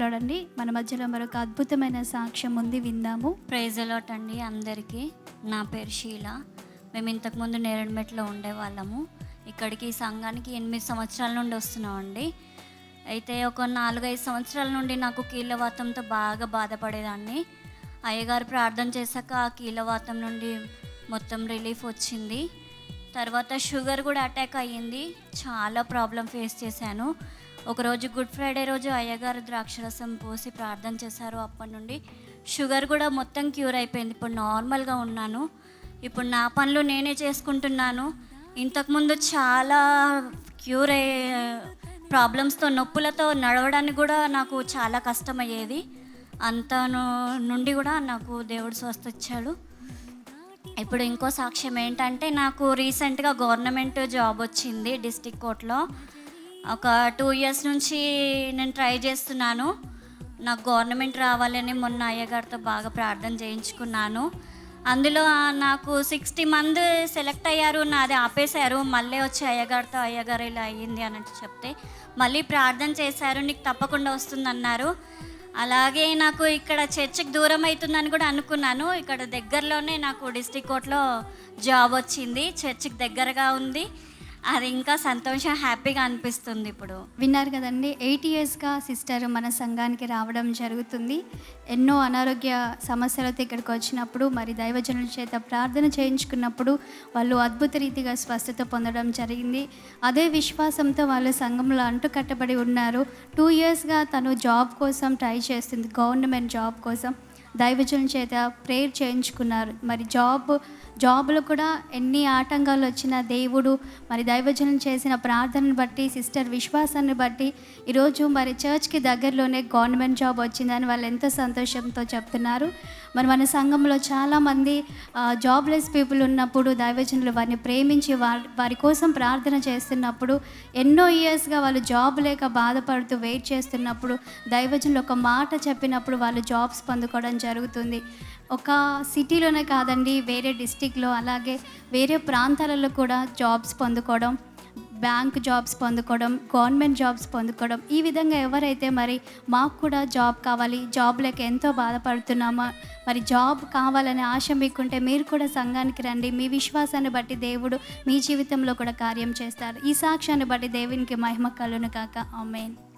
మాట్లాడండి. మన మధ్యలో మరొక అద్భుతమైన సాక్ష్యం ఉంది విందాము. ప్రైజ్ అలాట్ అండి అందరికీ. నా పేరు షీల. మేము ఇంతకుముందు నేరడిమెట్లో ఉండేవాళ్ళము. ఇక్కడికి ఈ సంఘానికి ఎనిమిది సంవత్సరాల నుండి వస్తున్నామండి. అయితే ఒక నాలుగైదు సంవత్సరాల నుండి నాకు కీళ్ళవాతంతో బాగా బాధపడేదాన్ని. అయ్యగారు ప్రార్థన చేశాక ఆ కీళ్ళవాతం నుండి మొత్తం రిలీఫ్ వచ్చింది. తర్వాత షుగర్ కూడా అటాక్ అయ్యింది. చాలా ప్రాబ్లం ఫేస్ చేశాను. ఒకరోజు గుడ్ ఫ్రైడే రోజు అయ్యగారు ద్రాక్షరసం పోసి ప్రార్థన చేశారు. అప్పటి నుండి షుగర్ కూడా మొత్తం క్యూర్ అయిపోయింది. ఇప్పుడు నార్మల్గా ఉన్నాను. ఇప్పుడు నా పనులు నేనే చేసుకుంటున్నాను. ఇంతకుముందు చాలా క్యూర్ అయ్యే ప్రాబ్లమ్స్తో నొప్పులతో నడవడానికి కూడా నాకు చాలా కష్టమయ్యేది. అంత నుండి కూడా నాకు దేవుడు స్వస్థ ఇచ్చాడు ఇప్పుడు ఇంకో సాక్ష్యం ఏంటంటే నాకు రీసెంట్గా గవర్నమెంట్ జాబ్ వచ్చింది డిస్టిక్ కోర్ట్లో. ఒక టూ ఇయర్స్ నుంచి నేను ట్రై చేస్తున్నాను. నాకు గవర్నమెంట్ రావాలని మొన్న అయ్యగారితో బాగా ప్రార్థన చేయించుకున్నాను. అందులో నాకు సిక్స్టీ మంది సెలెక్ట్ అయ్యారు నాది ఆపేశారు. మళ్ళీ వచ్చి అయ్యగారితో అయ్యగారు ఇలా అయ్యింది అని చెప్తే మళ్ళీ ప్రార్థన చేశారు నీకు తప్పకుండా వస్తుందన్నారు. అలాగే నాకు ఇక్కడ చర్చికి దూరం అవుతుందని కూడా అనుకున్నాను. ఇక్కడ దగ్గరలోనే నాకు డిస్టిక్ కోర్ట్లో జాబ్ వచ్చింది చర్చికి దగ్గరగా ఉంది. అది ఇంకా సంతోషం హ్యాపీగా అనిపిస్తుంది ఇప్పుడు. విన్నారు కదండి ఎయిట్ ఇయర్స్గా సిస్టర్ మన సంఘానికి రావడం జరుగుతుంది. ఎన్నో అనారోగ్య సమస్యలతో ఇక్కడికి వచ్చినప్పుడు మరి దైవజనుల చేత ప్రార్థన చేయించుకున్నప్పుడు వాళ్ళు అద్భుత రీతిగా స్వస్థత పొందడం జరిగింది. అదే విశ్వాసంతో వాళ్ళు సంఘంలో అంటుకట్టబడి ఉన్నారు. టూ ఇయర్స్గా తను జాబ్ కోసం ట్రై చేస్తుంది గవర్నమెంట్ జాబ్ కోసం. దైవజనుల చేత ప్రేయర్ చేయించుకున్నారు. మరి జాబ్ జాబ్లో కూడా ఎన్ని ఆటంకాలు వచ్చినా దేవుడు మరి దైవజనం చేసిన ప్రార్థనను బట్టి సిస్టర్ విశ్వాసాన్ని బట్టి ఈరోజు మరి చర్చ్కి దగ్గరలోనే గవర్నమెంట్ జాబ్ వచ్చిందని వాళ్ళు ఎంతో సంతోషంతో చెప్తున్నారు. మరి మన సంఘంలో చాలామంది జాబ్లెస్ పీపుల్ ఉన్నప్పుడు దైవజనులు వారిని ప్రేమించి వారి వారి కోసం ప్రార్థన చేస్తున్నప్పుడు ఎన్నో ఇయర్స్గా వాళ్ళు జాబ్ లేక బాధపడుతూ వెయిట్ చేస్తున్నప్పుడు దైవజనులు ఒక మాట చెప్పినప్పుడు వాళ్ళు జాబ్స్ పొందుకోవడం జరుగుతుంది. ఒక సిటీలోనే కాదండి వేరే డిస్టిక్లో అలాగే వేరే ప్రాంతాలలో కూడా జాబ్స్ పొందుకోవడం బ్యాంక్ జాబ్స్ పొందుకోవడం గవర్నమెంట్ జాబ్స్ పొందుకోవడం. ఈ విధంగా ఎవరైతే మరి మాకు కూడా జాబ్ కావాలి జాబ్ లేక ఎంతో బాధపడుతున్నామో మరి జాబ్ కావాలనే ఆశ మీకుంటే మీరు కూడా సంఘానికి రండి. మీ విశ్వాసాన్ని బట్టి దేవుడు మీ జీవితంలో కూడా కార్యం చేస్తారు. ఈ సాక్ష్యాన్ని బట్టి దేవునికి మహిమ కలును కాక. ఆమెన్.